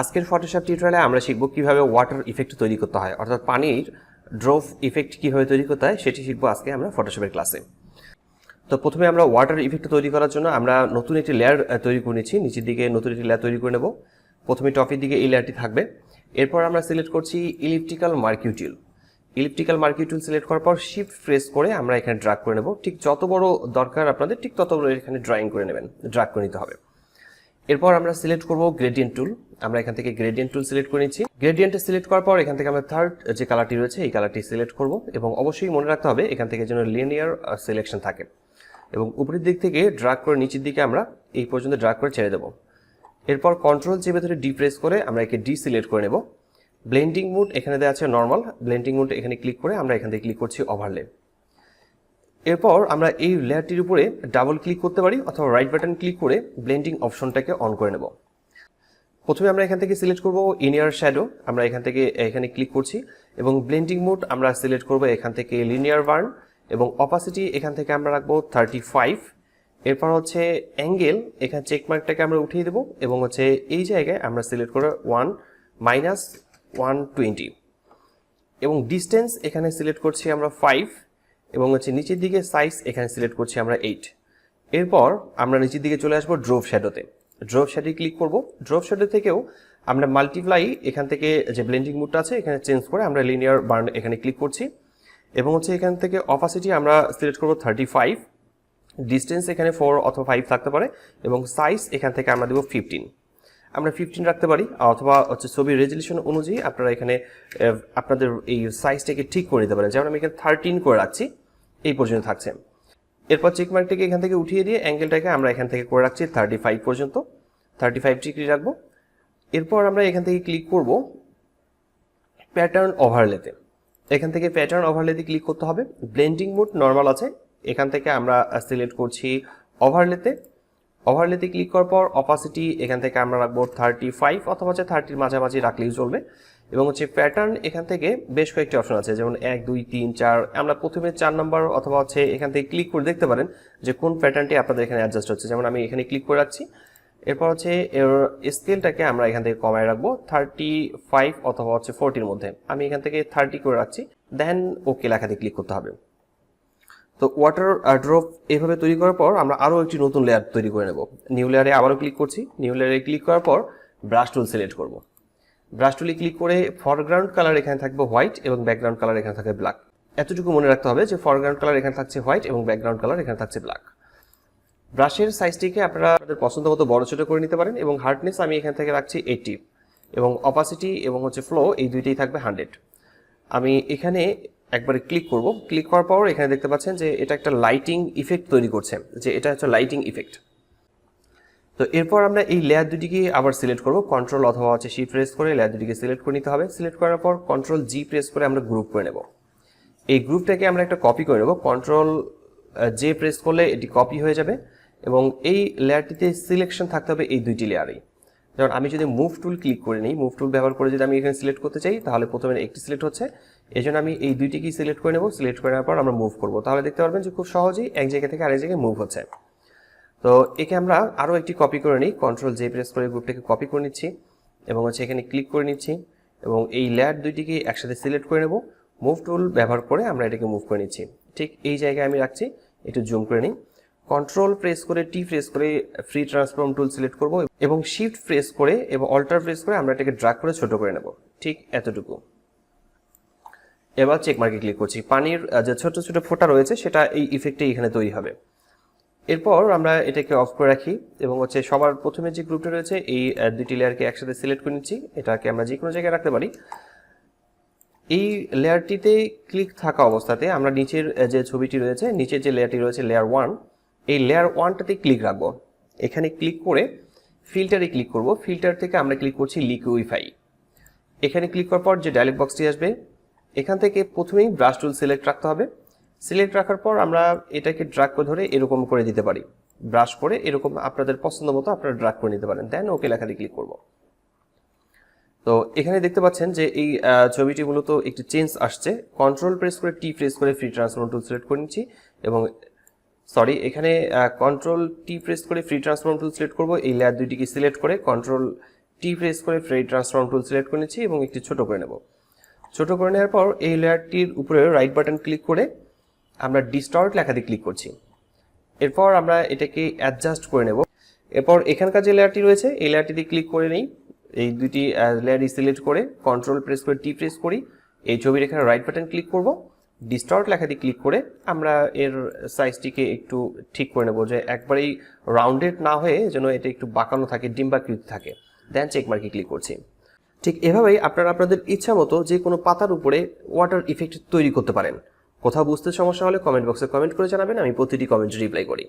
আজকের ফটোশপ টিউটোরিয়ালে আমরা শিখব কীভাবে ওয়াটার ইফেক্ট তৈরি করতে হয়। অর্থাৎ পানির ড্রপ ইফেক্ট কীভাবে তৈরি করতে হয়, সেটি শিখব আজকে আমরা ফটোশপের ক্লাসে তো প্রথমে আমরা ওয়াটার ইফেক্ট তৈরি করার জন্য আমরা নতুন একটি লেয়ার তৈরি করে নিচ্ছি। নিচের দিকে নতুন একটি লেয়ার তৈরি করে নেব। প্রথমে টপের দিকে এই লেয়ারটি থাকবে। এরপর আমরা সিলেক্ট করছি elliptical marquee tool elliptical marquee tool select করার পর শিফট প্রেস করে আমরা এখানে ড্রাগ করে নেব। ঠিক যত বড় দরকার আপনাদের, ঠিক তত বড় এখানে ড্রয়িং করে নেবেন ড্রাগ করে নিতে হবে। এরপর আমরা সিলেক্ট করব গ্রেডিয়েন্ট টুল আমরা এখান থেকে গ্রেডিয়েন্ট টুল সিলেক্ট করে নিচ্ছি। গ্রেডিয়েন্টে সিলেক্ট করার পর এখান থেকে আমরা থার্ড যে কালারটি রয়েছে, এই কালারটি সিলেক্ট করব এবং অবশ্যই মনে রাখতে হবে এখান থেকে যেন লিনিয়ার সিলেকশন থাকে। এবং উপরের দিক থেকে ড্রাগ করে নিচের দিকে আমরা এই পর্যন্ত ড্রাগ করে ছেড়ে দেবো। এরপর কন্ট্রোল যে ভেতরে ডি প্রেস করে আমরা একে ডি সিলেক্ট করে নেব। ব্লেন্ডিং মুড এখানে দেওয়া আছে নর্মাল ব্লেন্ডিং মুড এখানে ক্লিক করে আমরা এখান থেকে ক্লিক করছি ওভারলে এরপর আমরা এই লেয়ারটির উপরে ডাবল ক্লিক করতে পারি অথবা রাইট বাটন ক্লিক করে ব্লেন্ডিং অপশনটাকে অন করে নেব। প্রথমে আমরা এখান থেকে সিলেক্ট করব ইনিয়ার শ্যাডো আমরা এখান থেকে এখানে ক্লিক করছি এবং ব্লেন্ডিং মোড আমরা সিলেক্ট করব এখান থেকে লিনিয়ার বার্ন এবং অপাসিটি এখান থেকে আমরা রাখব থার্টি ফাইভ এরপর হচ্ছে অ্যাঙ্গেল এখানে চেকমার্কটাকে আমরা উঠিয়ে দেবো এবং হচ্ছে এই জায়গায় আমরা সিলেক্ট করব ওয়ান মাইনাস ওয়ান টোয়েন্টি এবং ডিস্টেন্স এখানে সিলেক্ট করছি আমরা ফাইভ এবং হচ্ছে নিচের দিকে সাইজ এখানে সিলেক্ট করছি আমরা এইট এরপর আমরা নিচের দিকে চলে আসব ড্রোভ শ্যাডোতে ড্রোভ শ্যাডো ক্লিক করব। ড্রোভ শ্যাডো থেকেও আমরা মাল্টিপ্লাই এখান থেকে যে ব্লেন্ডিং মুডটা আছে, এখানে চেঞ্জ করে আমরা লিনিয়ার বার্ন এখানে ক্লিক করছি। এবং হচ্ছে এখান থেকে অপাসিটি আমরা সিলেক্ট করব থার্টি ফাইভ ডিস্টেন্স এখানে ফোর অথবা ফাইভ থাকতে পারে এবং সাইজ এখান থেকে আমরা দেবো ফিফটিন আমরা ফিফটিন রাখতে পারি, অথবা হচ্ছে ছবির রেজলিউশন অনুযায়ী আপনারা এখানে আপনাদের এই সাইজটাকে ঠিক করে নিতে পারেন। যেমন আমি এখানে থার্টিন করে রাখছি, এই পর্যন্ত থাকছে। এরপর চেক মার্কটাকে এখান থেকে উঠিয়ে দিয়ে অ্যাঙ্গেলটাকে আমরা এখান থেকে করে রাখছি থার্টি ফাইভ পর্যন্ত। থার্টি ফাইভ ডিগ্রি রাখব। এরপর আমরা এখান থেকে ক্লিক করব প্যাটার্ন ওভারলেতে এখান থেকে প্যাটার্ন ওভারলেতে ক্লিক করতে হবে। ব্লেন্ডিং মোড নর্মাল আছে। এখান থেকে আমরা সিলেক্ট করছি ওভারলেতে ওভারলেতে ক্লিক করার পর অপাসিটি এখান থেকে আমরা রাখব থার্টি ফাইভ অথবা হচ্ছে থার্টির মাঝামাঝি রাখলেই চলবে। এবং হচ্ছে প্যাটার্ন এখান থেকে বেশ কয়েকটি অপশন আছে। যেমন এক, দুই, তিন, চার। আমরা প্রথমে চার নম্বর অথবা হচ্ছে এখান থেকে ক্লিক করে দেখতে পারেন যে কোন প্যাটার্নটি আপনাদের এখানে অ্যাডজাস্ট হচ্ছে। যেমন আমি এখানে ক্লিক করে রাখছি। এরপর হচ্ছে এর স্কেলটাকে আমরা এখান থেকে কমায় রাখব থার্টি ফাইভ অথবা হচ্ছে ফোরটির মধ্যে। আমি এখান থেকে থার্টি করে রাখছি। দেন ওকে লেখাতে ক্লিক করতে হবে। তো ওয়াটার ড্রপ এভাবে তৈরি করার পর আমরা আরও একটি নতুন লেয়ার তৈরি করে নেব। নিউ লেয়ারে আবারও ক্লিক করছি। নিউ লেয়ারে ক্লিক করার পর ব্রাশ টুল সিলেক্ট করব। ব্রাশ ক্লিক করে ফরগ্রাউন্ড কালার এখানে থাকবে হোয়াইট এবং ব্যাকগ্রাউন্ড কালার এখানে থাকবে ব্ল্যাক এতটুকু মনে রাখতে হবে যে ফরগ্রাউন্ড কালার এখানে থাকছে হোয়াইট এবং ব্যাকগ্রাউন্ড কালার এখানে থাকছে ব্ল্যাক ব্রাশের সাইজটিকে আপনারা আপনাদের পছন্দ মতো বড় ছোটো করে নিতে পারেন এবং হার্ডনেস আমি এখান থেকে রাখছি এইটটি এবং অপাসিটি এবং হচ্ছে ফ্লো এই দুইটাই থাকবে হান্ড্রেড আমি এখানে একবারে ক্লিক করব। ক্লিক করার পর এখানে দেখতে পাচ্ছেন যে এটা একটা লাইটিং ইফেক্ট তৈরি করছে। যে এটা হচ্ছে লাইটিং ইফেক্ট তো এরপর আমরা এই লেয়ার দুটিকে আবার সিলেক্ট করব। কন্ট্রোল অথবা হচ্ছে শিফট প্রেস করে লেয়ার দুটিকে সিলেক্ট করে নিতে হবে। সিলেক্ট করার পর কন্ট্রোল জি প্রেস করে আমরা গ্রুপ করে নেব। এই গ্রুপটাকে আমরা একটা কপি করে নেব। কন্ট্রোল জে প্রেস করলে এটি কপি হয়ে যাবে এবং এই লেয়ারটিতে সিলেকশন থাকতে হবে এই দুইটি লেয়ারেই যেমন আমি যদি মুভ টুল ক্লিক করে নিই মুভ টুল ব্যবহার করে যদি আমি এখানে সিলেক্ট করতে চাই, তাহলে প্রথমে একটি সিলেক্ট হচ্ছে। এই জন্য আমি এই দুইটিকেই সিলেক্ট করে নেব। সিলেক্ট করার পর আমরা মুভ করব। তাহলে দেখতে পারবেন যে খুব সহজেই এক জায়গা থেকে আরেক জায়গায় মুভ হচ্ছে। তো একে আমরা আরও একটি কপি করে নিই। কন্ট্রোল জে প্রেস করে গ্রুপটাকে কপি করে নিচ্ছি এবং হচ্ছে এখানে ক্লিক করে নিচ্ছি এবং এই লেয়ার দুইটিকে একসাথে সিলেক্ট করে নেব। মুভ টুল ব্যবহার করে আমরা এটাকে মুভ করে নিচ্ছি। ঠিক এই জায়গায় আমি রাখছি, একটু জুম করে নিই। কন্ট্রোল প্রেস করে টি প্রেস করে ফ্রি ট্রান্সফর্ম টুল সিলেক্ট করব এবং শিফট প্রেস করে এবং অল্টার প্রেস করে আমরা এটাকে ড্রাগ করে ছোট করে নেব। ঠিক এতটুকু। এবার চেক মার্কে ক্লিক করছি। পানির যে ছোট ছোট ফোঁটা রয়েছে সেটা এই ইফেক্টে এখানে তৈরি হবে। এরপর আমরা এটাকে অফ করে রাখি এবং হচ্ছে সবার প্রথমে যে গ্রুপটা রয়েছে, এই দুটি লেয়ারকে একসাথে সিলেক্ট করে নিচ্ছি। এটাকে আমরা যে কোনো জায়গায় রাখতে পারি। এই লেয়ারটিতে ক্লিক থাকা অবস্থাতে আমরা নিচের যে ছবিটি রয়েছে, নিচের যে লেয়ারটি রয়েছে লেয়ার ওয়ান এই লেয়ার ওয়ানটাতে ক্লিক রাখব। এখানে ক্লিক করে ফিল্টারে ক্লিক করব। ফিল্টার থেকে আমরা ক্লিক করছি লিকুইফাই এখানে ক্লিক করার পর যে ডায়লগ বক্সটি আসবে, এখান থেকে প্রথমেই ব্রাশ টুল সিলেক্ট রাখতে হবে। সিলেক্ট রাখার পর আমরা এটাকে ড্রাগ করে ধরে এরকম করে দিতে পারি। ব্রাশ করে এরকম আপনাদের পছন্দ মতো আপনারা ড্রাগ করে নিতে পারেন। দেন ওকে লেখাতে ক্লিক করব। তো এখানে দেখতে পাচ্ছেন যে এই ছবিটি মূলত একটি চেঞ্জ আসছে। কন্ট্রোল প্রেস করে টি প্রেস করে ফ্রি ট্রান্সফর্ম টুল সিলেক্ট করে নিচ্ছি এবং সরি এখানে কন্ট্রোল টি প্রেস করে ফ্রি ট্রান্সফর্ম টুল সিলেক্ট করব। এই লেয়ার দুইটিকে সিলেক্ট করে কন্ট্রোল টি প্রেস করে ফ্রি ট্রান্সফর্ম টুল সিলেক্ট করে নিচ্ছি এবং একটি ছোট করে নেব। ছোট করে নেওয়ার পর এই লেয়ারটির উপরে রাইট বাটন ক্লিক করে আমরা ডিস্টর্ট লেখাতে ক্লিক করছি। এরপর আমরা এটাকে অ্যাডজাস্ট করে নেব। এরপর এখানকার যে লেয়ারটি রয়েছে, এই লেয়ারটিতে ক্লিক করে নেই। এই দুইটি লেয়ারই সিলেক্ট করে কন্ট্রোল প্রেস করে টি প্রেস করি। এই ছবির এখানে রাইট বাটন ক্লিক করব। ডিস্টর্ট লেখাতে ক্লিক করে আমরা এর সাইজটিকে একটু ঠিক করে নেব যে একবারেই রাউন্ডেড না হয়ে যেন এটা একটু বাঁকানো থাকে, ডিম্বাকৃতি থাকে। দেন চেক মার্কে ক্লিক করছি। ঠিক এভাবেই আপনারা আপনাদের ইচ্ছা মতো যে কোনো পাতার উপরে ওয়াটার ইফেক্ট তৈরি করতে পারেন। কোথাও বুঝতে সমস্যা হলে কমেন্ট বক্সে কমেন্ট করে জানাবেন আমি প্রতিটি কমেন্ট রিপ্লাই করি।